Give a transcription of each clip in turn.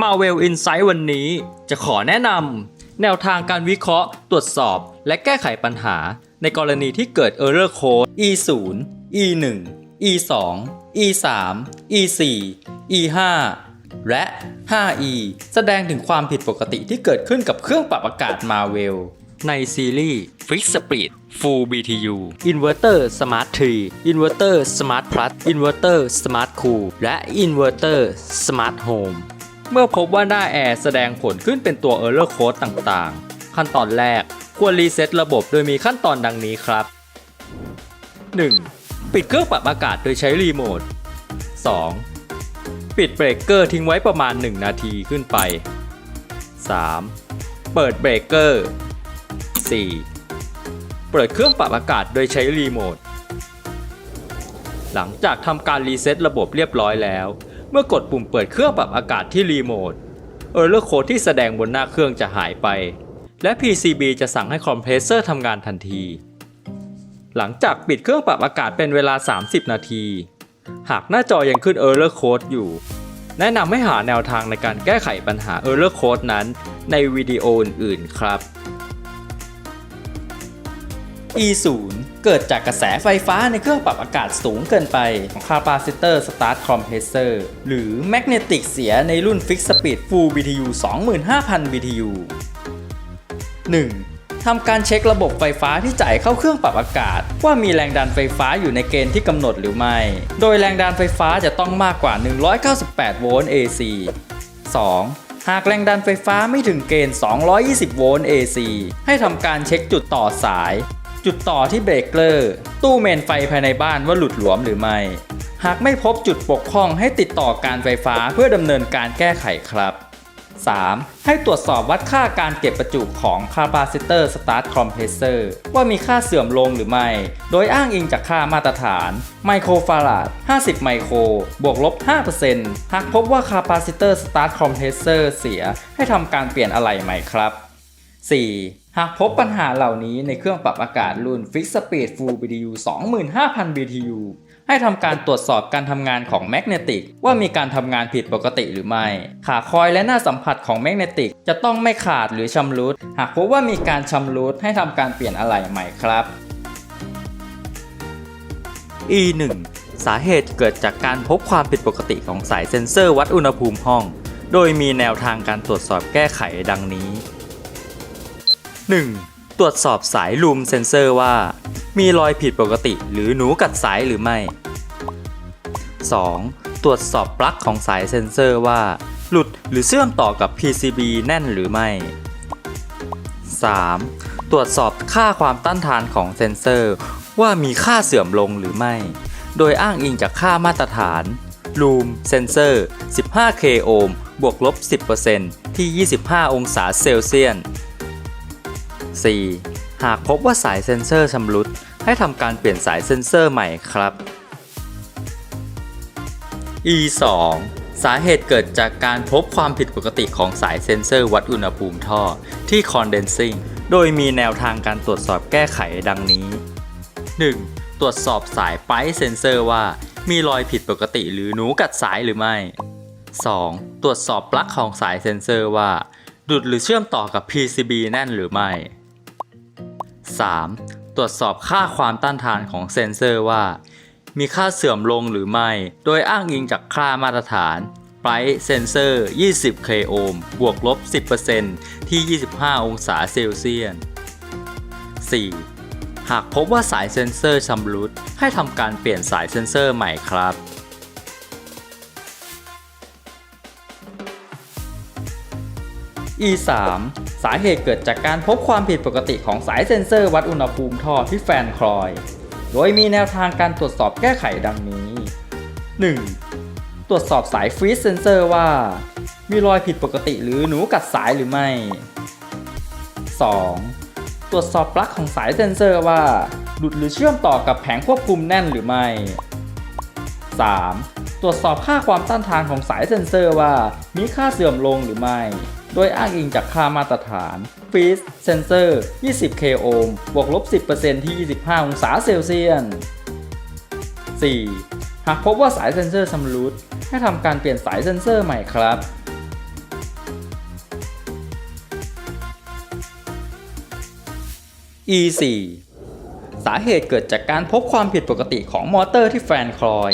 Marvel Insight วันนี้ จะขอแนะนำแนวทางการวิเคราะห์ ตรวจสอบ และแก้ไขปัญหา ในกรณีที่เกิด Error Code E0 E1 E2 E3 E4 E5 และ 5E แสดงถึงความผิดปกติที่เกิดขึ้นกับเครื่องปรับอากาศ Marvel ในซีรีส์ Fix Speed Full BTU Inverter Smart Tree Inverter Smart Plus Inverter Smart Cool และ Inverter Smart Home เมื่อพบว่าหน้าแอร์แสดงผลขึ้นเป็นตัว Error Code ต่างๆ ขั้นตอนแรกควรรีเซ็ตระบบโดยมีขั้นตอนดังนี้ครับ 1. ปิดเครื่องปรับอากาศโดยใช้รีโมท 2. ปิดเบรกเกอร์ทิ้งไว้ประมาณ 1 นาทีขึ้นไป 3. เปิดเบรกเกอร์ 4. เปิดเครื่องปรับอากาศโดยใช้รีโมท หลังจากทำการรีเซ็ตระบบเรียบร้อยแล้ว เมื่อกดปุ่มเปิดเครื่องปรับอากาศที่รีโมท Error Code ที่แสดงบนหน้าเครื่องจะหายไป และ PCB จะสั่งให้คอมเพรสเซอร์ทำงานทันที หลังจากปิดเครื่องปรับอากาศเป็นเวลา 30 นาที หากหน้าจอยังขึ้น Error Code อยู่ แนะนำให้หาแนวทางในการแก้ไขปัญหา Error Code นั้น ในวิดีโออื่นๆครับ E0 เกิดจากกระแสไฟฟ้าในเครื่องปรับอากาศสูงเกินไปของ Capacitor Start Compressor หรือ Magnetic เสียในรุ่น Fix Speed Full BTU 25,000 BTU 1. ทำการเช็คระบบไฟฟ้าที่จ่ายเข้าเครื่องปรับอากาศ ว่ามีแรงดันไฟฟ้าอยู่ในเกณฑ์ที่กำหนดหรือไม่ โดยแรงดันไฟฟ้าจะต้องมากกว่า 198 โวลต์ AC 2. หากแรงดันไฟฟ้าไม่ถึงเกณฑ์ 220 โวลต์ AC ให้ทำการเช็คจุดต่อสาย จุดต่อที่เบรกเกอร์ ตู้เมนไฟภายในบ้านว่าหลุดหลวมหรือไม่ หากไม่พบจุดปกพร่องให้ติดต่อการไฟฟ้าเพื่อดำเนินการแก้ไขครับ 3. ให้ตรวจสอบวัดค่าการเก็บประจุของ Capacitor Start Compressor ว่ามีค่าเสื่อมลงหรือไม่ โดยอ้างอิงจากค่ามาตรฐาน ไมโครฟาราด 50 ไมโคร บวกลบ 5%หากพบว่า Capacitor Start Compressor เสียให้ทำการเปลี่ยนอะไหล่ใหม่ครับ 4. หากพบปัญหาเหล่านี้ในเครื่องปรับอากาศรุ่น Fix Speed Full BTU 25,000 BTU ให้ทำการตรวจสอบการทำงานของแมกเนติกว่ามีการทำงานผิดปกติหรือไม่ ขาคอยและหน้าสัมผัสของแมกเนติกจะต้องไม่ขาดหรือชำรุด หากพบว่ามีการชำรุดให้ทำการเปลี่ยนอะไหล่ใหม่ครับ E1 สาเหตุเกิดจากการพบความผิดปกติของสายเซ็นเซอร์วัดอุณหภูมิห้อง โดยมีแนวทางการตรวจสอบแก้ไขดังนี้ 1. ตรวจสอบสายลูมเซนเซอร์ว่า มีรอยผิดปกติหรือหนูกัดสายหรือไม่ 2. ตรวจสอบปลั๊กของสายเซนเซอร์ว่า หลุดหรือเชื่อมต่อกับ PCB แน่นหรือไม่ 3. ตรวจสอบค่าความต้านทานของเซนเซอร์ ว่ามีค่าเสื่อมลงหรือไม่ โดยอ้างอิงจากค่ามาตรฐาน Room Sensor 15K โอห์มบวกลบ 10%ที่ 25 องศาเซลเซียส 4. หากพบว่าสายเซ็นเซอร์ชำรุด ให้ทำการเปลี่ยนสายเซ็นเซอร์ใหม่ครับ E2 สาเหตุเกิดจากการพบความผิดปกติของสายเซ็นเซอร์วัดอุณหภูมิท่อที่ condensing โดยมีแนวทางการตรวจสอบแก้ไขดังนี้ 1. ตรวจสอบสายไปเซนเซอร์ว่า มีรอยผิดปกติหรือหนูกัดสายหรือไม่ 2. ตรวจสอบปลั๊กของสายเซ็นเซอร์ว่า ดุดหรือเชื่อมต่อกับ PCB แน่นหรือไม่ 3. ตรวจสอบค่าความต้านทานของเซ็นเซอร์ว่า มีค่าเสื่อมลงหรือไม่ โดยอ้างอิงจากค่ามาตรฐาน Price Sensor 20 k โอห์มบวกลบ 10%ที่ 25 องศาเซลเซียส 4. หากพบว่าสายเซนเซอร์ชำรุด ให้ทำการเปลี่ยนสายเซนเซอร์ใหม่ครับ E3 สาเหตุเกิดจากการพบความผิดปกติของสายเซ็นเซอร์วัดอุณหภูมิท่อที่แฟนคลอย โดยมีแนวทางการตรวจสอบแก้ไขดังนี้ 1. ตรวจสอบสายฟรีซเซนเซอร์ว่า มีรอยผิดปกติหรือหนูกัดสายหรือไม่ 2. ตรวจสอบปลั๊กของสายเซ็นเซอร์ว่าหลุดหรือเชื่อมต่อกับแผงควบคุมแน่นหรือไม่ 3. ตรวจสอบค่าความต้านทานของสายเซ็นเซอร์ว่ามีค่าเสื่อมลงหรือไม่ โดยอ้างอิงจากค่ามาตรฐานฟีสเซนเซอร์ 20K โอห์มบวกลบ 10%ที่ 25 องศาเซลเซียส 4. หากพบว่าสายเซนเซอร์ชำรุด ให้ทำการเปลี่ยนสายเซนเซอร์ใหม่ครับอี E4 สาเหตุเกิดจากการพบความผิดปกติของมอเตอร์ที่แฟนคลอย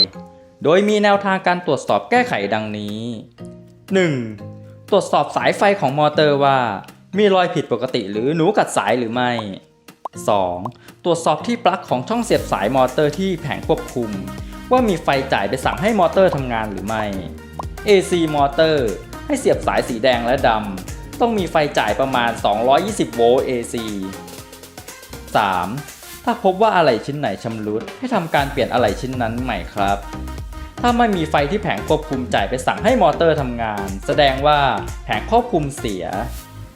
โดยมีแนวทางการตรวจสอบแก้ไขดังนี้ 1. ตรวจสอบสายไฟของมอเตอร์ว่า มีรอยผิดปกติหรือหนูกัดสายหรือไม่ 2. ตรวจสอบที่ปลั๊กของช่องเสียบสายมอเตอร์ที่แผงควบคุม ว่ามีไฟจ่ายไปสั่งให้มอเตอร์ทำงานหรือไม่ AC มอเตอร์ให้เสียบสายสีแดงและดำต้องมีไฟจ่ายประมาณ 220 โวลต์ AC 3. ถ้าพบว่าอะไหล่ชิ้นไหนชำรุด ให้ทำการเปลี่ยนอะไหล่ชิ้นนั้นใหม่ครับ ถ้าไม่มีไฟที่แผงควบคุมจ่ายไปสั่งให้มอเตอร์ทำงาน แสดงว่าแผงควบคุมเสีย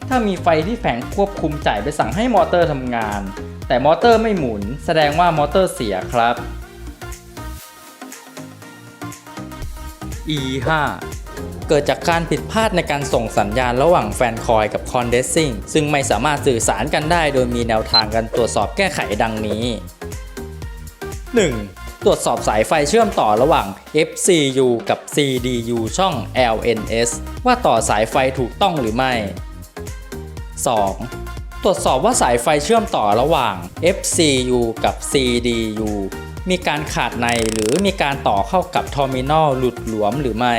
ถ้ามีไฟที่แผงควบคุมจ่ายไปสั่งให้มอเตอร์ทำงาน แต่มอเตอร์ไม่หมุน แสดงว่ามอเตอร์เสียครับ E5 เกิดจากการผิดพลาดในการส่งสัญญาณระหว่างแฟนคอยกับคอนเดนซิ่งซึ่งไม่สามารถสื่อสารกันได้โดยมีแนวทางการตรวจสอบแก้ไขดังนี้ 1. ตรวจสอบสายไฟเชื่อมต่อระหว่าง FCU กับ CDU ช่อง LNS ว่าต่อสายไฟถูกต้องหรือไม่ 2. ตรวจสอบว่าสายไฟเชื่อมต่อระหว่าง FCU กับ CDU มีการขาดในหรือมีการต่อเข้ากับเทอร์มินอลหลุดหลวมหรือไม่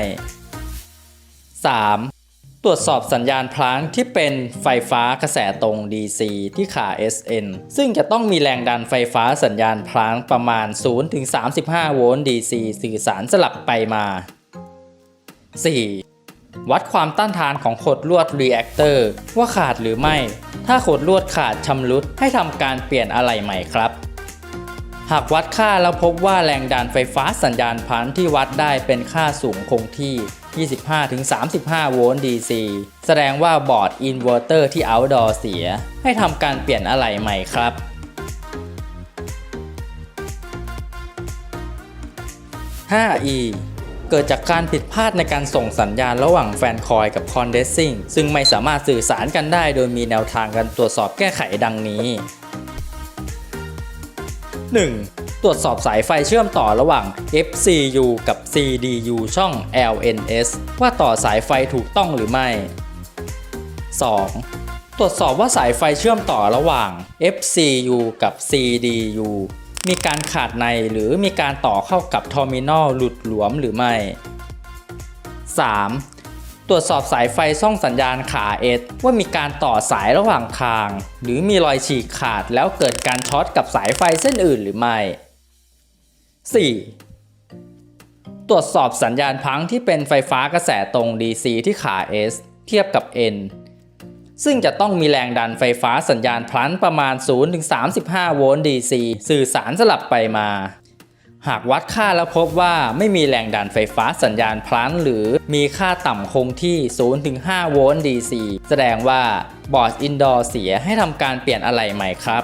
3. ตรวจสอบสัญญาณพลังที่เป็นไฟฟ้ากระแสตรง DC ที่ขา SN ซึ่งจะต้องมีแรงดันไฟฟ้าสัญญาณพลังประมาณ 0-35 โวลต์ DC สื่อสารสลับไปมา 4. วัดความต้านทานของขดลวดรีแอคเตอร์ว่าขาดหรือไม่ ถ้าขดลวดขาดชำรุดให้ทำการเปลี่ยนอะไหล่ใหม่ครับ หากวัดค่าแล้วพบว่าแรงดันไฟฟ้าสัญญาณพันที่วัดได้เป็นค่าสูงคงที่ 25-35 โวลต์ DC แสดงว่าบอร์ดอินเวอร์เตอร์ที่ outdoor เสีย ให้ทำการเปลี่ยนอะไหล่ใหม่ครับ 5e เกิดจากการผิดพลาดในการส่งสัญญาณระหว่างแฟนคอยกับคอนเดนซิ่งซึ่งไม่สามารถสื่อสารกันได้โดยมีแนวทางการตรวจสอบแก้ไขดังนี้ 1. ตรวจสอบสายไฟเชื่อมต่อระหว่าง FCU กับ CDU ช่อง LNS ว่าต่อสายไฟถูกต้องหรือไม่ 2. ตรวจสอบว่าสายไฟเชื่อมต่อระหว่าง FCU กับ CDU มีการขาดในหรือมีการต่อเข้ากับเทอร์มินอลหลุดหลวมหรือไม่ 3. ตรวจสอบสายไฟช่องสัญญาณขา S ว่ามีการต่อสายระหว่างทาง หรือมีรอยฉีกขาดแล้วเกิดการช็อตกับสายไฟเส้นอื่นหรือไม่ 4. ตรวจสอบสัญญาณพังที่เป็นไฟฟ้ากระแสตรง DC ที่ขา S เทียบกับ N ซึ่งจะต้องมีแรงดันไฟฟ้าสัญญาณพลันประมาณ 0-35 โวลต์ DC สื่อสารสลับไปมา หากวัดค่าแล้วพบว่าไม่มีแรงดันไฟฟ้าสัญญาณพลันหรือมีค่าต่ำคงที่ 0-5 โวลต์ DC แสดงว่าบอร์ดอินดอร์เสียให้ทำการเปลี่ยนอะไหล่ใหม่ครับ